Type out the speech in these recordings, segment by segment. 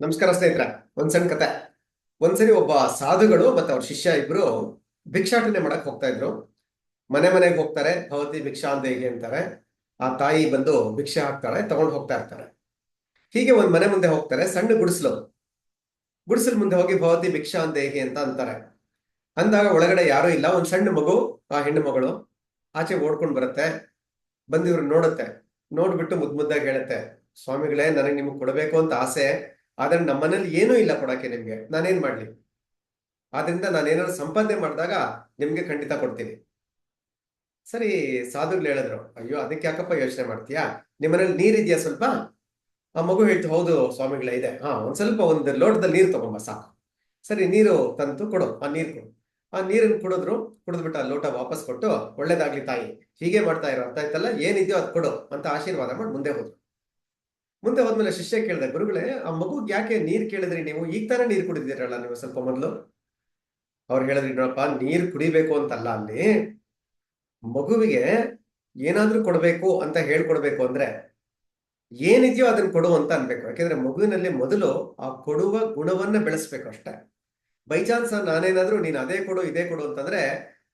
ನಮಸ್ಕಾರ ಸ್ನೇಹಿತರ, ಒಂದ್ ಸಣ್ಣ ಕತೆ. ಒಂದ್ಸರಿ ಒಬ್ಬ ಸಾಧುಗಳು ಮತ್ತೆ ಅವ್ರ ಶಿಷ್ಯ ಇಬ್ರು ಭಿಕ್ಷಾಟನೆ ಮಾಡಕ್ ಹೋಗ್ತಾ ಇದ್ರು. ಮನೆ ಮನೆಗೆ ಹೋಗ್ತಾರೆ, ಭವತಿ ಭಿಕ್ಷಾ ಅಂತ ಹೇಗೆ ಅಂತಾರೆ, ಆ ತಾಯಿ ಬಂದು ಭಿಕ್ಷೆ ಹಾಕ್ತಾಳೆ, ತಗೊಂಡು ಹೋಗ್ತಾ ಇರ್ತಾರೆ. ಹೀಗೆ ಒಂದ್ ಮನೆ ಮುಂದೆ ಹೋಗ್ತಾರೆ, ಸಣ್ಣ ಗುಡಿಸಲು. ಗುಡಿಸಲು ಮುಂದೆ ಹೋಗಿ ಭವತಿ ಭಿಕ್ಷಾ ಅಂತ ಹೇಗೆ ಅಂತ ಅಂತಾರೆ. ಅಂದಾಗ ಒಳಗಡೆ ಯಾರು ಇಲ್ಲ, ಒಂದ್ ಸಣ್ಣ ಮಗು, ಆ ಹೆಣ್ಣು ಮಗಳು ಆಚೆ ಓಡ್ಕೊಂಡು ಬರುತ್ತೆ, ಬಂದು ನೋಡುತ್ತೆ. ನೋಡ್ಬಿಟ್ಟು ಮುದ್ ಮುದ್ದಾಗಿ ಹೇಳುತ್ತೆ, ಸ್ವಾಮಿಗಳೇ, ನನಗೆ ನಿಮ್ಗೆ ಕೊಡಬೇಕು ಅಂತ ಆಸೆ ಆದ್ರೆ ನಮ್ಮನೇಲಿ ಏನೂ ಇಲ್ಲ ಕೊಡಕ್ಕೆ ನಿಮ್ಗೆ. ನಾನೇನ್ ಮಾಡ್ಲಿ? ಆದ್ರಿಂದ ನಾನೇನಾದ್ರು ಸಂಪಾದನೆ ಮಾಡಿದಾಗ ನಿಮ್ಗೆ ಖಂಡಿತ ಕೊಡ್ತೀನಿ. ಸರಿ, ಸಾಧುಗಳು ಹೇಳಿದ್ರು, ಅಯ್ಯೋ, ಅದಕ್ಕೆ ಯಾಕಪ್ಪ ಯೋಚನೆ ಮಾಡ್ತೀಯಾ? ನಿಮ್ಮನೇಲಿ ನೀರಿದೆಯಾ ಸ್ವಲ್ಪ? ಆ ಮಗು ಹೇಳ್ತು, ಹೌದು ಸ್ವಾಮಿಗಳೇ, ಇದೆ. ಹಾ, ಒಂದ್ ಸ್ವಲ್ಪ ಒಂದು ಲೋಟದಲ್ಲಿ ನೀರು ತಗೊಂಬ, ಸಾಕು. ಸರಿ, ನೀರು ತಂತು ಕೊಡು, ಆ ನೀರು ಕೊಡು. ಆ ನೀರನ್ನು ಕುಡಿದ್ರು, ಕುಡಿದ್ಬಿಟ್ಟು ಆ ಲೋಟ ವಾಪಸ್ ಕೊಟ್ಟು, ಒಳ್ಳೇದಾಗ್ಲಿ ತಾಯಿ, ಹೀಗೆ ಮಾಡ್ತಾ ಇರೋ ಅರ್ಥ ಆಯ್ತಲ್ಲ? ಏನಿದೆಯೋ ಅದು ಕೊಡು ಅಂತ ಆಶೀರ್ವಾದ ಮಾಡಿ ಮುಂದೆ ಹೋದ್ರು. ಮುಂದೆ ಹೋದ್ಮೇಲೆ ಶಿಷ್ಯ ಕೇಳಿದೆ, ಗುರುಗಳೇ, ಆ ಮಗುಗೆ ಯಾಕೆ ನೀರ್ ಕೇಳಿದ್ರಿ ನೀವು? ಈಗ ತಾನೇ ನೀರ್ ಕುಡಿದಿರಲ್ಲ ನೀವು ಸ್ವಲ್ಪ ಮೊದಲು? ಅವ್ರು ಹೇಳಿದ್ರಿ, ನೋಡಪ್ಪ, ನೀರ್ ಕುಡಿಬೇಕು ಅಂತಲ್ಲ ಅಲ್ಲಿ. ಮಗುವಿಗೆ ಏನಾದ್ರೂ ಕೊಡ್ಬೇಕು ಅಂತ ಹೇಳ್ಕೊಡ್ಬೇಕು ಅಂದ್ರೆ ಏನಿದೆಯೋ ಅದನ್ನ ಕೊಡು ಅಂತ ಅನ್ಬೇಕು. ಯಾಕೆಂದ್ರೆ ಮಗುವಿನಲ್ಲಿ ಮೊದಲು ಆ ಕೊಡುವ ಗುಣವನ್ನ ಬೆಳೆಸ್ಬೇಕು ಅಷ್ಟೇ. ಬೈ ಚಾನ್ಸ್ ನಾನೇನಾದ್ರೂ ನೀನ್ ಅದೇ ಕೊಡು, ಇದೇ ಕೊಡು ಅಂತಂದ್ರೆ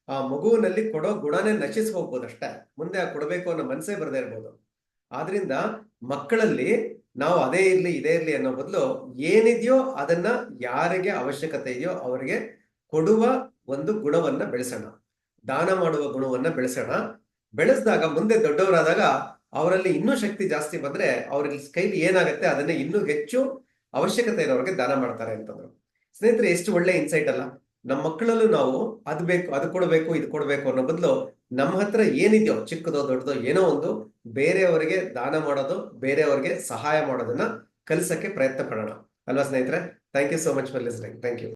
ಆ ಮಗುವಿನಲ್ಲಿ ಕೊಡೋ ಗುಣನೇ ನಶಿಸ್ಕೋಬಹುದು ಹೋಗ್ಬೋದು ಅಷ್ಟೇ ಮುಂದೆ ಆ ಕೊಡಬೇಕು ಅನ್ನೋ ಮನಸ್ಸೇ ಬರದೇ ಇರ್ಬೋದು. ಆದ್ರಿಂದ ಮಕ್ಕಳಲ್ಲಿ ನಾವು ಅದೇ ಇರ್ಲಿ, ಇದೇ ಇರ್ಲಿ ಅನ್ನೋ ಬದಲು ಏನಿದೆಯೋ ಅದನ್ನ ಯಾರಿಗೆ ಅವಶ್ಯಕತೆ ಇದೆಯೋ ಅವರಿಗೆ ಕೊಡುವ ಒಂದು ಗುಣವನ್ನ ಬೆಳೆಸೋಣ. ದಾನ ಮಾಡುವ ಗುಣವನ್ನ ಬೆಳೆಸೋಣ. ಬೆಳೆಸಿದಾಗ ಮುಂದೆ ದೊಡ್ಡವರಾದಾಗ ಅವರಲ್ಲಿ ಇನ್ನೂ ಶಕ್ತಿ ಜಾಸ್ತಿ ಬಂದ್ರೆ ಅವ್ರಿಗೆ ಕೈಲಿ ಏನಾಗುತ್ತೆ ಅದನ್ನ ಇನ್ನೂ ಹೆಚ್ಚು ಅವಶ್ಯಕತೆ ಇರೋರಿಗೆ ದಾನ ಮಾಡ್ತಾರೆ ಅಂತಂದ್ರು. ಸ್ನೇಹಿತರೆ, ಎಷ್ಟು ಒಳ್ಳೆ ಇನ್ಸೈಟ್ ಅಲ್ಲ. ನಮ್ಮ ಮಕ್ಕಳಲ್ಲೂ ನಾವು ಅದ್ ಬೇಕು, ಅದು ಕೊಡಬೇಕು, ಇದು ಕೊಡಬೇಕು ಅನ್ನೋ ಬದಲು ನಮ್ಮ ಹತ್ರ ಏನಿದೆಯೋ, ಚಿಕ್ಕದೋ, ದೊಡ್ಡದೋ ಏನೋ ಒಂದು ಬೇರೆಯವರಿಗೆ ದಾನ ಮಾಡೋದು, ಬೇರೆಯವರಿಗೆ ಸಹಾಯ ಮಾಡೋದನ್ನ ಕಲಿಸಕ್ಕೆ ಪ್ರಯತ್ನ ಪಡೋಣ. ಅಲ್ವಾ ಸ್ನೇಹಿತರೆ? Thank you so much for listening thank you